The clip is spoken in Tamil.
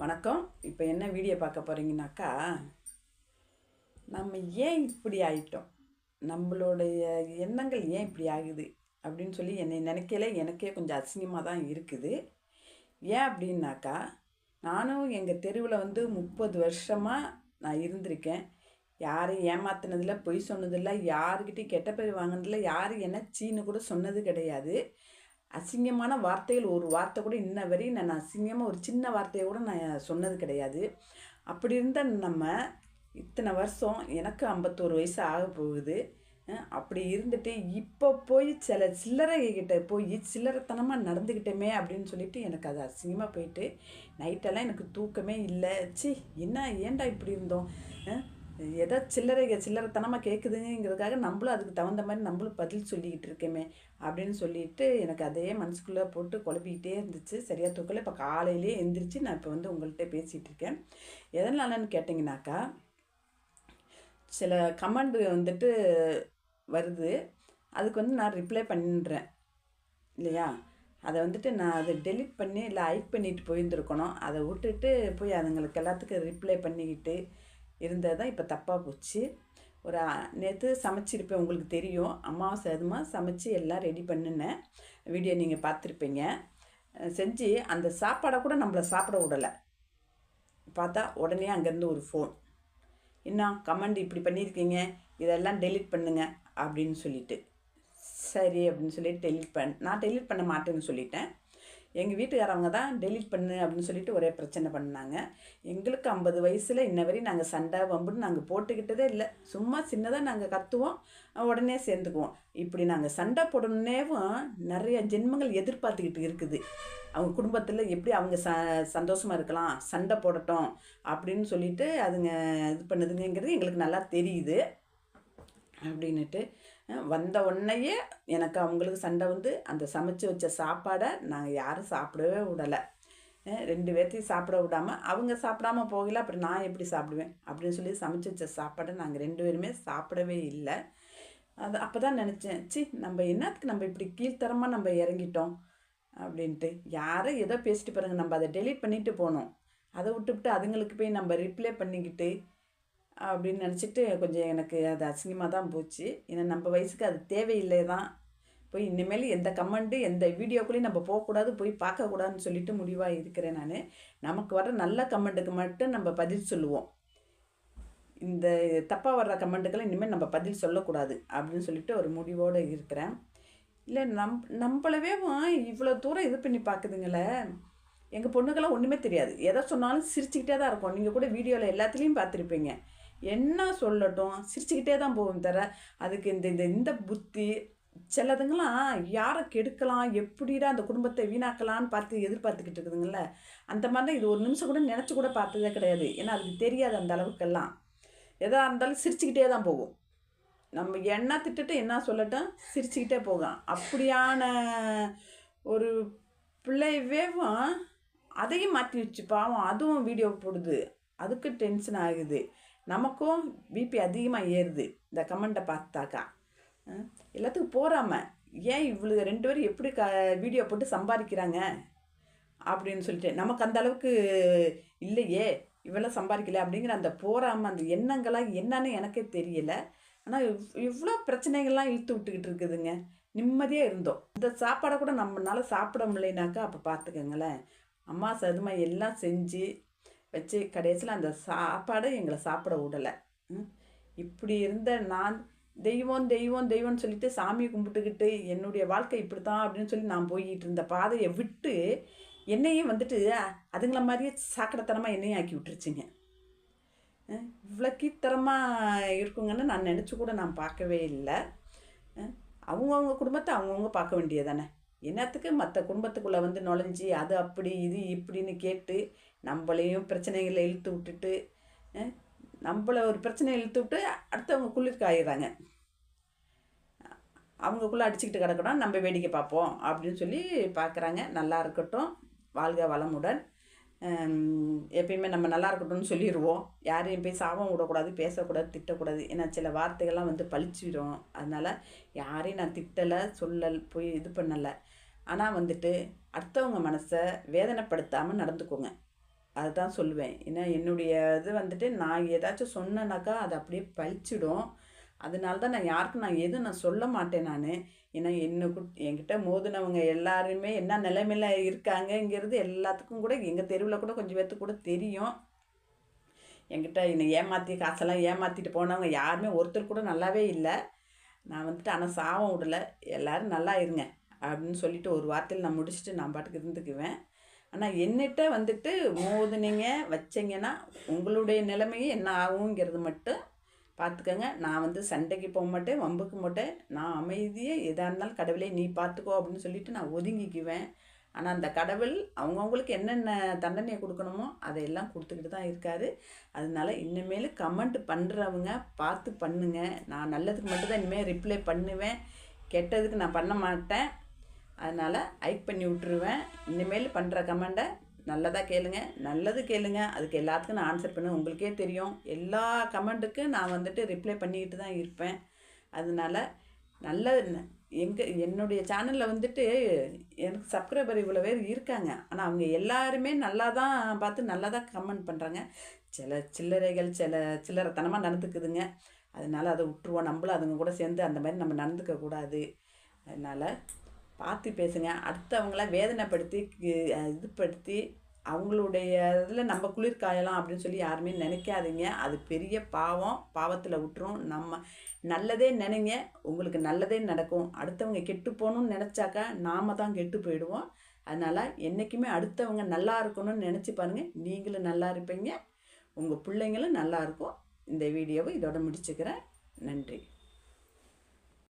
வணக்கம். இப்போ என்ன வீடியோ பார்க்க போகிறீங்கனாக்கா நம்ம ஏன் இப்படி ஆயிட்டோம்? நம்மளுடைய எண்ணங்கள் ஏன் இப்படி ஆகுது? அப்படின்னு சொல்லி என்னை நினைக்கல எனக்கே கொஞ்சம் அசிங்கமாக தான் இருக்குது. ஏன் அப்படின்னாக்கா நானும் எங்கள் தெருவில் வந்து முப்பது வருஷமாக நான் இருந்திருக்கேன். யாரையும் ஏமாத்தினதில்ல பொய் சொன்னதில்லை யாருக்கிட்டையும் கெட்ட பேர் வாங்கினதில்ல யாரும் என்ன சீனு கூட சொன்னது கிடையாது. அசிங்கமான வார்த்தைகள் ஒரு வார்த்தை கூட இன்ன வரையும் நான் அசிங்கமாக ஒரு சின்ன வார்த்தையை கூட நான் சொன்னது கிடையாது. அப்படி இருந்தால் நம்ம இத்தனை வருஷம் எனக்கு ஐம்பத்தோரு வயசு ஆக போகுது. அப்படி இருந்துட்டு இப்போ போய் சில சில்லறை கிட்டே போய் சில்லறைத்தனமாக நடந்துக்கிட்டோமே அப்படின்னு சொல்லிட்டு எனக்கு அது அசிங்கமாக போயிட்டு நைட்டெல்லாம் எனக்கு தூக்கமே இல்லை. சி என்ன ஏன்டா இப்படி இருந்தோம்? எதோ சில்லறை சில்லறைத்தனமாக கேட்குதுங்கிறதுக்காக நம்மளும் அதுக்கு தகுந்த மாதிரி நம்மளும் பதில் சொல்லிக்கிட்டு இருக்கேமே அப்படின்னு சொல்லிட்டு எனக்கு அதே மனசுக்குள்ளே போட்டு குழப்பிக்கிட்டே இருந்துச்சு. சரியாக தூக்கல. இப்போ காலையிலே எழுந்திரிச்சு நான் இப்போ வந்து உங்கள்கிட்ட பேசிகிட்டு இருக்கேன். எதனாலன்னு கேட்டிங்கனாக்கா சில கமெண்ட் வந்துட்டு வருது. அதுக்கு வந்து நான் ரிப்ளை பண்ணுறேன் இல்லையா? அதை வந்துட்டு நான் அதை டெலிட் பண்ணி இல்லை ஹைட் பண்ணிட்டு போயிருந்துருக்கணும். அதை விட்டுட்டு போய் அதுங்களுக்கு எல்லாத்துக்கும் ரிப்ளை பண்ணிக்கிட்டு இருந்தது தான் இப்போ தப்பாக போச்சு. ஒரு நேற்று சமைச்சிருப்பேன் உங்களுக்கு தெரியும். அமாவாசை அதுமாக சமைச்சு எல்லாம் ரெடி பண்ணினேன். வீடியோ நீங்கள் பார்த்துருப்பீங்க. செஞ்சு அந்த சாப்பாடை கூட நம்மளை சாப்பிட விடலை. பார்த்தா உடனே அங்கேருந்து ஒரு ஃபோன் என்ன கமெண்ட் இப்படி பண்ணியிருக்கீங்க? இதெல்லாம் டெலிட் பண்ணுங்க அப்படின்னு சொல்லிட்டு. சரி அப்படின்னு சொல்லிட்டு டெலிட் பண் நான் டெலிட் பண்ண மாட்டேன்னு சொல்லிட்டேன். எங்கள் வீட்டுக்காரவங்க தான் டெலீட் பண்ணு அப்படின்னு சொல்லிட்டு ஒரே பிரச்சனை பண்ணாங்க. எங்களுக்கு ஐம்பது வயசில் இன்ன வரையும் நாங்கள் சண்டை வம்புன்னு நாங்கள் போட்டுக்கிட்டதே இல்லை. சும்மா சின்னதாக நாங்கள் கத்துவோம் உடனே சேர்ந்துக்குவோம். இப்படி நாங்கள் சண்டை போடணுன்னேவும் நிறைய ஜென்மங்கள் எதிர்பார்த்துக்கிட்டு இருக்குது. அவங்க குடும்பத்தில் எப்படி அவங்க ச சந்தோஷமாக இருக்கலாம் சண்டை போடட்டும் அப்படின்னு சொல்லிட்டு அதுங்க இது பண்ணுதுங்கிறது எங்களுக்கு நல்லா தெரியுது. அப்படின்னுட்டு வந்த உடனேயே எனக்கு அவங்களுக்கு சண்டை வந்து அந்த சமைச்சு வச்ச சாப்பாடை நாங்கள் யாரும் சாப்பிடவே விடலை ரெண்டு பேர்த்தையும் சாப்பிட விடாமல் அவங்க சாப்பிடாம போகல அப்புறம் நான் எப்படி சாப்பிடுவேன் அப்படின்னு சொல்லி சமைச்சு வச்ச சாப்பாடை நாங்கள் ரெண்டு பேருமே சாப்பிடவே இல்லை. அது அப்போ தான் நினச்சேன் சி நம்ம என்னத்துக்கு நம்ம இப்படி கீழ்த்தரமாக நம்ம இறங்கிட்டோம் அப்படின்ட்டு. யாரை ஏதோ பேசிட்டு பாருங்கள் நம்ம அதை டெலீட் பண்ணிட்டு போனோம். அதை விட்டுவிட்டு அதுங்களுக்கு போய் நம்ம ரிப்ளை பண்ணிக்கிட்டு அப்படின்னு நினச்சிட்டு கொஞ்சம் எனக்கு அது அசிங்கமாக தான் போச்சு. ஏன்னா நம்ம வயசுக்கு அது தேவையில்லை தான் போய் இனிமேல் எந்த கமெண்ட்டு எந்த வீடியோக்குள்ளேயும் நம்ம போகக்கூடாது போய் பார்க்கக்கூடாதுன்னு சொல்லிட்டு முடிவாக இருக்கிறேன் நான். நமக்கு வர நல்ல கமெண்ட்டுக்கு மட்டும் நம்ம பதில் சொல்லுவோம். இந்த தப்பாக வர்ற கமெண்ட்டுக்கெல்லாம் இனிமேல் நம்ம பதில் சொல்லக்கூடாது அப்படின்னு சொல்லிட்டு ஒரு முடிவோடு இருக்கிறேன். இல்லை நம் நம்மளவே இவ்வளோ தூரம் இது பண்ணி பார்க்குதுங்களே. எங்கள் பொண்ணுக்கெல்லாம் ஒன்றுமே தெரியாது. எதை சொன்னாலும் சிரிச்சுக்கிட்டே தான் இருக்கும். நீங்கள் கூட வீடியோவில் எல்லாத்துலேயும் பார்த்துருப்பீங்க. என்ன சொல்லட்டும் சிரிச்சுக்கிட்டே தான் போகும் தர. அதுக்கு இந்த இந்த இந்த புத்தி சிலதுங்களாம் யாரை கெடுக்கலாம் எப்படிடா அந்த குடும்பத்தை வீணாக்கலான்னு பார்த்து எதிர்பார்த்துக்கிட்டு இருக்குதுங்கள அந்த மாதிரி தான் இது ஒரு நிமிஷம் கூட நினச்சி கூட பார்த்ததே கிடையாது. ஏன்னா அதுக்கு தெரியாது அந்த அளவுக்கெல்லாம். எதாக இருந்தாலும் சிரிச்சுக்கிட்டே தான் போகும். நம்ம என்ன திட்டுட்டு என்ன சொல்லட்டும் சிரிச்சுக்கிட்டே போகும். அப்படியான ஒரு பிள்ளைவேவும் அதையும் மாற்றி வச்சு பாவம் அதுவும் வீடியோ போடுது. அதுக்கு டென்ஷன் ஆகுது. நமக்கும் பிபி அதிகமாக ஏறுது. இந்த கமெண்ட்டை பார்த்தாக்கா. எல்லாத்துக்கும் போகாம ஏன் இவ்வளோ ரெண்டு பேரும் எப்படி க வீடியோ போட்டு சம்பாதிக்கிறாங்க? அப்படின்னு சொல்லிட்டு நமக்கு அந்த அளவுக்கு இல்லையே இவெல்லாம் சம்பாதிக்கல. அப்படிங்கிற அந்த போறாம அந்த எண்ணங்கள்லாம் என்னன்னு எனக்கே தெரியல. ஆனால் இவ்வளோ பிரச்சனைகள்லாம் இழுத்து விட்டுக்கிட்டு இருக்குதுங்க. நிம்மதியாக இருந்தோம். இந்த சாப்பாடை கூட நம்மளால் சாப்பிட முடியலனாக்கா அப்போ பார்த்துக்கோங்களேன். அம்மா சதுமா எல்லாம் செஞ்சு வச்சு கடைசியில் அந்த சாப்பாடை எங்களை சாப்பிட விடலை. இப்படி இருந்த நான் தெய்வம் தெய்வம் தெய்வம்னு சொல்லிட்டு சாமியை கும்பிட்டுக்கிட்டு என்னுடைய வாழ்க்கை இப்படி தான் அப்படின்னு சொல்லி நான் போய்கிட்டு இருந்த பாதையை விட்டு என்னையும் வந்துட்டு அதுங்கள மாதிரியே சாக்கடைத்தனமாக என்னையும் ஆக்கி விட்டுருச்சுங்க. இவ்வளோ கீத்தரமாக இருக்குங்கன்னு நான் நினச்சி கூட நான் பார்க்கவே இல்லை. அவங்கவுங்க குடும்பத்தை அவங்கவுங்க பார்க்க வேண்டியதானே என்னத்துக்கு மற்ற குடும்பத்துக்குள்ளே வந்து நுழைஞ்சி அது அப்படி இது இப்படின்னு கேட்டு நம்மளையும் பிரச்சனைகளை இழுத்து விட்டுட்டு நம்மளை நம்மள ஒரு பிரச்சனையை இழுத்து விட்டு அடுத்தவங்க குளிர்க்கு ஆயிடுறாங்க. அவங்கக்குள்ளே அடிச்சுக்கிட்டு கிடக்கணும் நம்ம வேடிக்கை பார்ப்போம் அப்படின்னு சொல்லி பார்க்குறாங்க. நல்லா இருக்கட்டும். வாழ்க வளமுடன். எப்பயுமே நம்ம நல்லா இருக்கட்டும்னு சொல்லிடுவோம். யாரையும் போய் சாபம் விடக்கூடாது பேசக்கூடாது திட்டக்கூடாது. ஏன்னா சில வார்த்தைகள்லாம் வந்து பழிச்சிடும் அதனால் யாரையும் நான் திட்டலை சொல்லல் போய் இது பண்ணலை. ஆனால் வந்துட்டு அடுத்தவங்க மனசை வேதனைப்படுத்தாமல் நடந்துக்கோங்க. அதுதான் சொல்லுவேன். ஏன்னா என்னுடைய இது வந்துட்டு நான் ஏதாச்சும் சொன்னேனாக்கா அது அப்படியே பழிச்சிடும். அதனால தான் நான் யாருக்கும் நான் எதுவும் நான் சொல்ல மாட்டேன் நான். ஏன்னா என்ன குட் என்கிட்ட மோதினவங்க எல்லாருமே என்ன நிலைமையில இருக்காங்கங்கிறது எல்லாத்துக்கும் கூட எங்கள் தெருவில் கூட கொஞ்சம் பேர்த்துக்கு கூட தெரியும். என்கிட்ட என்னை ஏமாற்றி காசெல்லாம் ஏமாற்றிட்டு போனவங்க யாருமே ஒருத்தர் கூட நல்லாவே இல்லை. நான் வந்துட்டு ஆனால் சாபம் விடலை. எல்லோரும் நல்லா இருங்க. அப்படின்னு சொல்லிட்டு ஒரு வார்த்தையில் நான் முடிச்சுட்டு நான் பாட்டுக்கு இருந்துக்குவேன். ஆனால் என்னிட்ட வந்துட்டு மோதுனீங்க வச்சிங்கன்னா உங்களுடைய நிலைமையும் என்ன ஆகுங்கிறது மட்டும் பார்த்துக்கோங்க நான் வந்து சண்டைக்கு போக மாட்டேன் வம்புக்கு மாட்டேன். நான் அமைதியாக எதாக இருந்தாலும் கடவுளே நீ பார்த்துக்கோ அப்படின்னு சொல்லிட்டு நான் ஒதுங்கிக்குவேன். ஆனால் அந்த கடவுள் அவங்கவுங்களுக்கு என்னென்ன தண்டனையை கொடுக்கணுமோ அதையெல்லாம் கொடுத்துக்கிட்டு தான் இருக்காரு. அதனால இனிமேல் கமெண்ட் பண்ணுறவங்க பார்த்து பண்ணுங்க. நான் நல்லதுக்கு மட்டும்தான் இனிமேல் ரிப்ளை பண்ணுவேன். கெட்டதுக்கு நான் பண்ண மாட்டேன். அதனால் ஐக் பண்ணி விட்ருவேன் இனிமேல் பண்ணுற கமெண்டை நல்லதாக கேளுங்க. நல்லது கேளுங்க. அதுக்கு எல்லாத்துக்கும் நான் ஆன்சர் பண்ணுவேன் உங்களுக்கே தெரியும். எல்லா கமெண்ட்டுக்கும் நான் வந்துட்டு ரிப்ளை பண்ணிக்கிட்டு தான் இருப்பேன். அதனால நல்ல எங்கள் என்னுடைய சேனலில் வந்துட்டு எனக்கு சப்ஸ்கிரைபர் இவ்வளோ பேர் இருக்காங்க. ஆனால் அவங்க எல்லாருமே நல்லா தான் பார்த்து நல்லா தான் கமெண்ட் பண்ணுறாங்க சில சில்லறைகள் சில சில்லறைத்தனமாக நடந்துக்குதுங்க. அதனால் அதை விட்டுருவோம். நம்மளும் அதுங்க கூட சேர்ந்து அந்த மாதிரி நம்ம நடந்துக்கக்கூடாது. அதனால் பார்த்து பேசுங்க. அடுத்தவங்கள வேதனைப்படுத்தி கி- இதுப்படுத்தி அவங்களுடைய இதில் நம்ம குளிர் காயலாம் அப்படின்னு சொல்லி யாருமே நினைக்காதீங்க. அது பெரிய பாவம். பாவத்தில் விட்டுரும். நம்ம நல்லதே நினைங்க. உங்களுக்கு நல்லதே நடக்கும். அடுத்தவங்க கெட்டு போகணும்னு நினச்சாக்கா நாம தான் கெட்டு போயிடுவோம். அதனால் என்றைக்குமே அடுத்தவங்க நல்லா இருக்கணும்னு நினச்சி பாருங்கள் நீங்களும் நல்லா இருப்பீங்க. உங்கள் பிள்ளைங்களும் நல்லா இருக்கும். இந்த வீடியோவை இதோட முடிச்சுக்கிறேன். நன்றி.